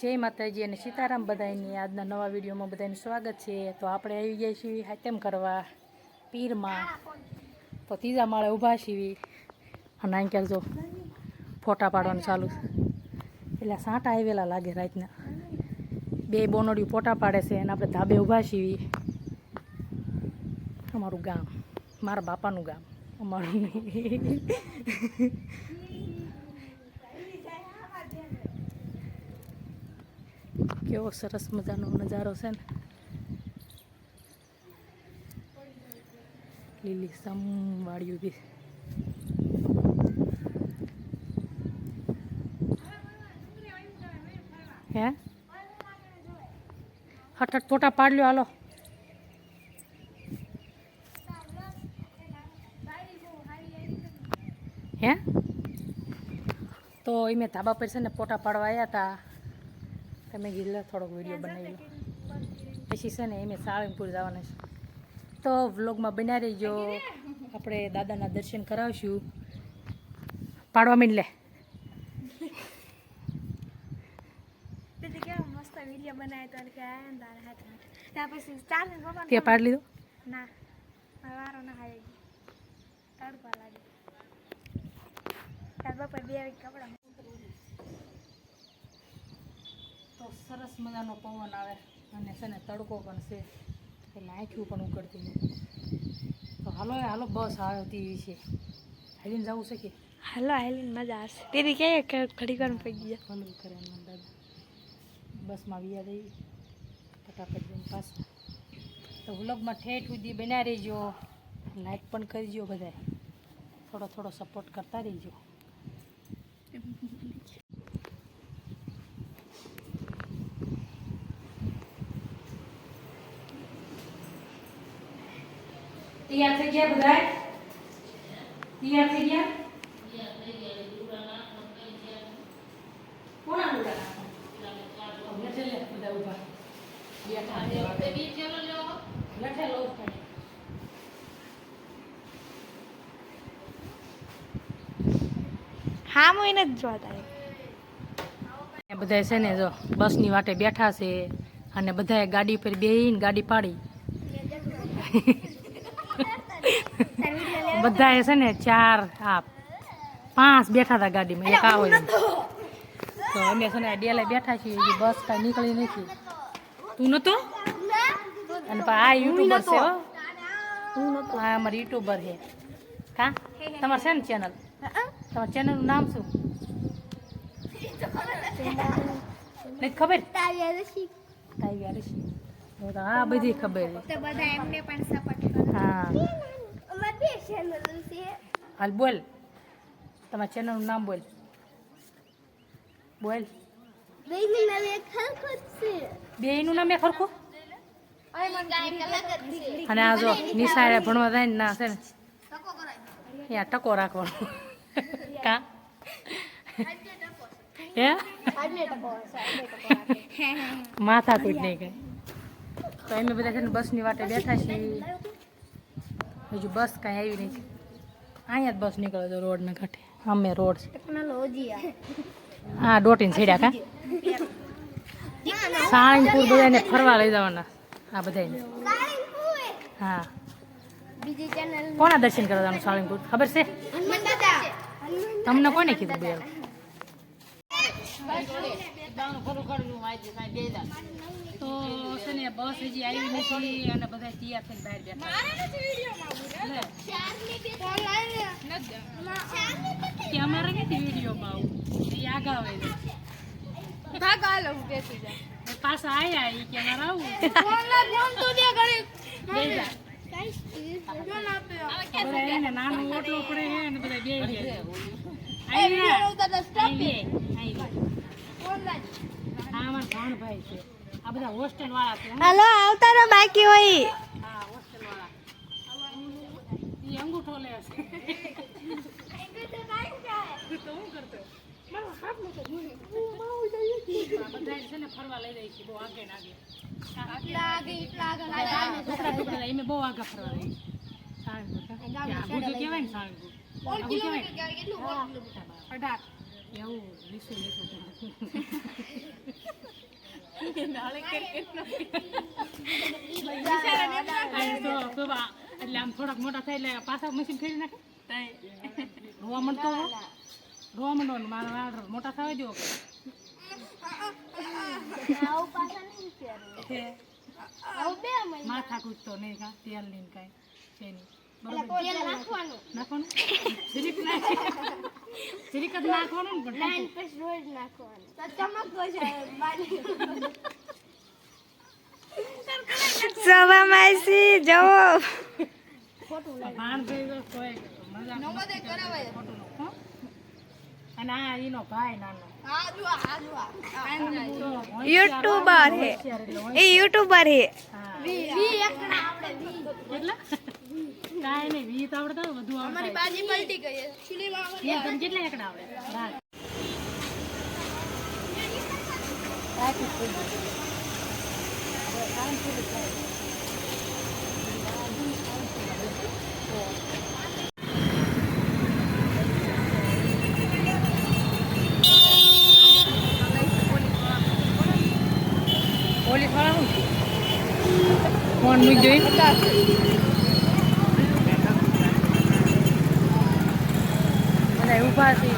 જય માતાજી અને સીતારામ બધાની આજના નવા વિડીયોમાં બધાનું સ્વાગત છે. તો આપણે આવી ગયા છીએ હાથેમ કરવા? પીરમાં. તો ત્રીજા માળે ઊભા છીએ. અને અહીં ક્યાંક જો ફોટા પાડવાનું ચાલુ. એટલે સાંટા આવેલા લાગે રાતના. બે બોનડીઓ ફોટા પાડે છે અને આપણે ધાબે ઊભા છીએ. અમારું ગામ. મારા બાપાનું ગામ. અમારું કેવો સરસ મજાનો નજારો છે ને. લીલી સમ વાળ્યું બી. હે? હઠ ફોટા પાડ લ્યો હાલો. હે? તો એ મેં ધાબા પર છે ને ફોટા પાડવા આવ્યા હતા તમે કીધું થોડોક વીડિયો બનાવી લો પછી છે ને એમે સાળંગપુર જવાના છે. તો વ્લોગમાં બના રહીજો. આપણે દાદાના દર્શન કરાવશું. પાડવા મીન લે તે પાડી લીધો? ના. વારો ના હાય તડકો લાગે તાર બાપા બે કપડા તો સરસ મજાનો પવન આવે અને છે ને તડકો પણ છે. એટલે આંખ્યું પણ ઉકળતી નથી તો હાલો હાલો બસ આવતી છે હાલીને જવું છે કે? હાલો હાલીને મજા આવશે. તેથી કે ઘડી વાર પડી ગયા ભલું કરે દાદા બસમાં વ્યા દઈ ફટાફટ જઈને પાછા. તો વ્લોગમાં ઠેઠ સુધી બના રહેજો. લાઈક પણ કરજો બધાય. થોડો થોડો સપોર્ટ કરતા રહીજો. થઈ ગયા બધાય તૈયાર થઈ ગયા કોના લુગડા નાખો? લેઠે લે બધા ઊભા. બેઠા લેઠે લો ઉપર. હા હું એને જ જોતા બધા છે ને જો બસની વાટે બેઠા છે અને બધાએ ગાડી પર બેહીને ગાડી પાડી બધાએ છે ને ચાર આ પાંચ બેઠા હતા ગાડીમાં એક આવો હોય તો અમે છે ને ડેલે બેઠા છીએ બસ કાંઈ નીકળી નથી. તું નતો? અને આ યુટ્યુબર છે હો. હા અમારી યુટ્યુબર છે. કા? તમારે છે ને ચેનલ તમારા ચેનલનું નામ શું? નથી ખબર? હા તો તો બધી ખબર તો હા. હાલ બોલ તમારા ચેનલનું નામ બોલ બોલ બેયનું નામ એ ખરખું અરે મને ગાય કલક જ છે અને આ જો નિશાળે ભણવા જાય ને ના છે ને ત્યાં ટકો રાખવાનો કા હે માથા કૂટ નહીં કઈ તો અમે બધા છે ને બસની વાટે બેઠા છીએ હજુ બસ કાંઈ આવી નથી અહીંયા જ બસ નીકળે છે રોડને કાંઠે અમે રોડ હા ડોટીને છેડ્યા કા? સાળંગપુર બધાને ફરવા લઈ જવાના. આ બધાને હા. કોના દર્શન કરવા જવાનું સાળંગપુર ખબર છે? તમને કોને કીધું બેન તો છે ને બસ હજી આવી નથી અને બધા તૈયાર થઈને બહાર બેઠા કે અમારે નથી વિડીયોમાં આવું. એ આગા આવે. બેસી જા પાછા આયા ઈ કે અમારે આવું. નાનો ઓટલો પડે છે અને બધા બે ગયા. આવી જા. અહીં બે, અહીં બે. આ અમારા ભાણભાઈ છે. આ બધા હોસ્ટેલ વાળા છે. હાલો આવતા ને બાકી હોય. હા હોસ્ટેલ વાળા. ઈ અંગૂઠો લે છે. તો હું કરતો મારો હાથ નતો જોયો. આ બધા છે ને ફરવા લઈ જાય છે બહુ આગે ને આગે. ટુકડા ટુકડા એમે બહુ આગા ફરવા લઈ જાય. ને અઢાર. એવું લીસું લીસું એટલે આમ થોડાક મોટા થાય એટલે પાછા મશીન ફેરી નાખે રોવા મળતો. રોવા ને મારા મોટા થવા જો. માથા કૂદતો નહીં કા તેલ નહીં કાંઈ છે નહીં નાખવાનું. જરીક જરીક જ નાખવાનું ને લાઈન પછી રોજ નાખવાનું. તો ચમકતો છે સવા માસી જવો ભાણ થઈ ગયો તોય મજાક નથી કરતા, ખોટું અને આ એનો ભાઈ નાનો. યુટ્યુબર હે. એ યુટ્યુબર હે. હા. વી એકડા આપણે વી. કેટલા કાંઈ નહીં વીત આવડતા હોય, વધુ અમારી બાજી પલટી ગઈ છે. તને કેટલા એકડા આવડે. પોલીસવાળા શું ફોન મૂકી જોઈ બધા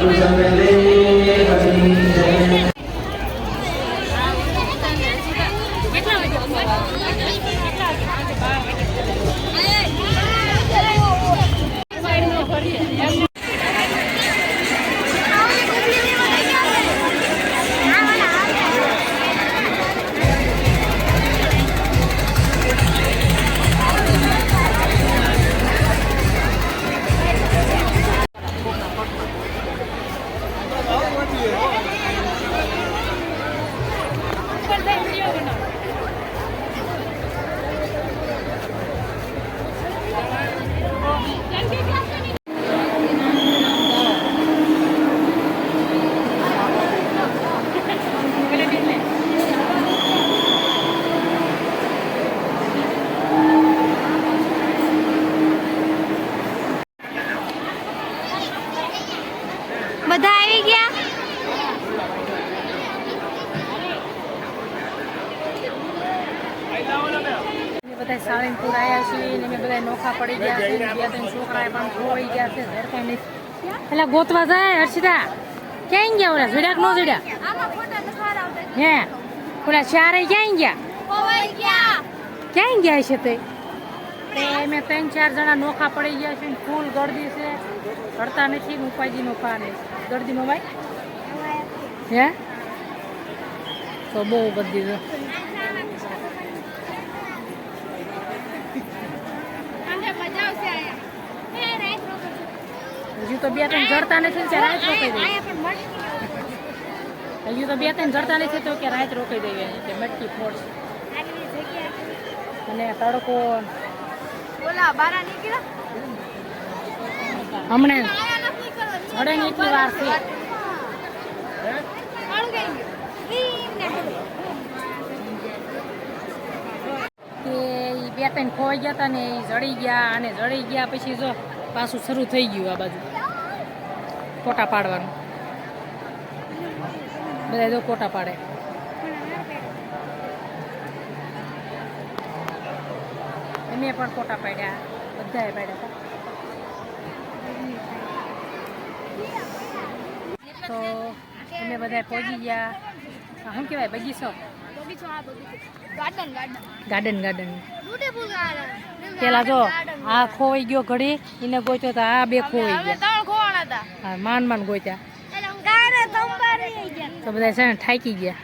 ઊભા છે બધા સાળંગપુર આવ્યા છીએ ને બધા નોખા પડી ગયા છે બે ત્રણ છોકરા પણ ખોવાઈ ગયા છે ધરતા નથી પેલા ગોતવા જાય હર્ષિતા. ક્યાં ગયા ઓલા? જોડ્યા નો આવતા હે? ઓલા ચારે ક્યાં ગયા? ક્યાં ગયા છે તે? મેં ત્રણ ચાર જણા નોખા પડી ગયા છે ફૂલ ગળદી છે. કરતા નથી ઉપાજી નો પાને પાન ગળદીનો ભાઈ? હે? તો બહુ બધી છે આને મજા આવશે આયા એ રાઈટ રોકો હજુ તો બે ત્રણ જડતા નથી ને રાત રોકાઈ દઈએ હજુ તો બે ત્રણ જડતા નથી તો કે રાત રોકાઈ દઈએ કે મટકી ફોડશે અને તડકો. હમણાં ને એટલી વાર છે. બે ત્રણ ખોવાઈ ગયા હતા ને એ જડી ગયા અને જડી ગયા પછી જો પાછું શરૂ થઈ ગયું આ બાજુ. ફોટા પાડવાનું. બધા જો ફોટા પાડે. એમને પણ ફોટા પાડ્યા, બધાએ પાડ્યા હતા. તો અમે બધા પહોંચી ગયા. શું કહેવાય, બગીચો? Garden garden garden. પેલા જો, આ ખોવાઈ ગયો ઘડી, એને ગોત્યો તો આ બે ખોવાઈ ગયા. હા માન માન ગોત્યા તો બધા છે ને થાકી ગયા.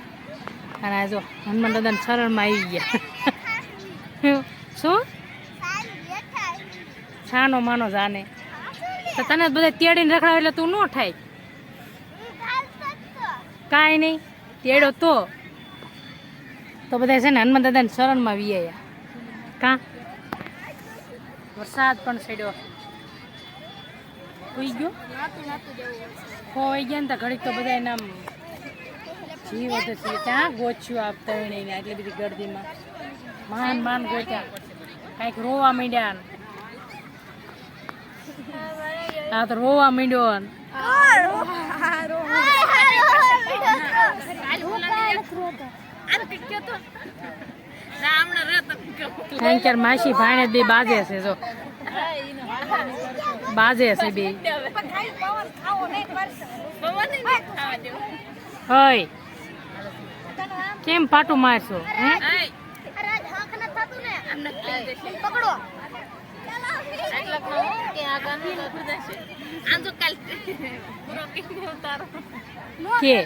અને આ જો હનુમાન દાદાના શરણમાં આવી ગયા. શું? છાનો માનો જાને તો તને બધા તેડીને રખડાવે એટલે તું ન થાય. કાંઈ નહીં તેડો તો. તો બધા છે ને હનુમાન દાદાને શરણમાં વિયા કાં? વરસાદ પણ છેડ્યો. હોઈ ગયો? ખોવાઈ ગયા ને તો ઘડીક તો બધા એના જીવ હતો ક્યાં ત્યાં ગોચ્યું આપતા હોય નહીં એટલી બધી ગરદીમાં? માન માન ગોચ્યા કાંઈક રોવા માંડ્યા આ હા તો રોવા માંડ્યો માસી ભાણે બે બાજે છે જો. બાજે છે બે. હોય કેમ પાટું મારશો કે?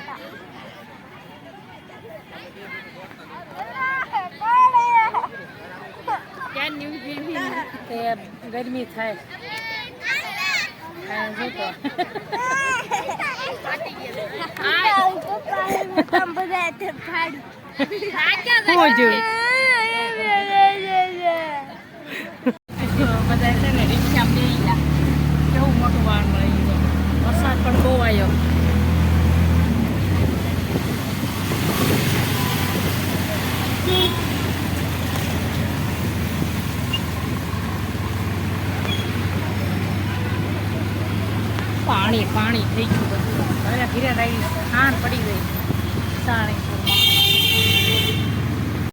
ગરમી થાય? બધા છે રિક્ષા બેસી ગયા કેવું મોટું વાળ મળી ગયું વરસાદ પણ બહુ આવ્યો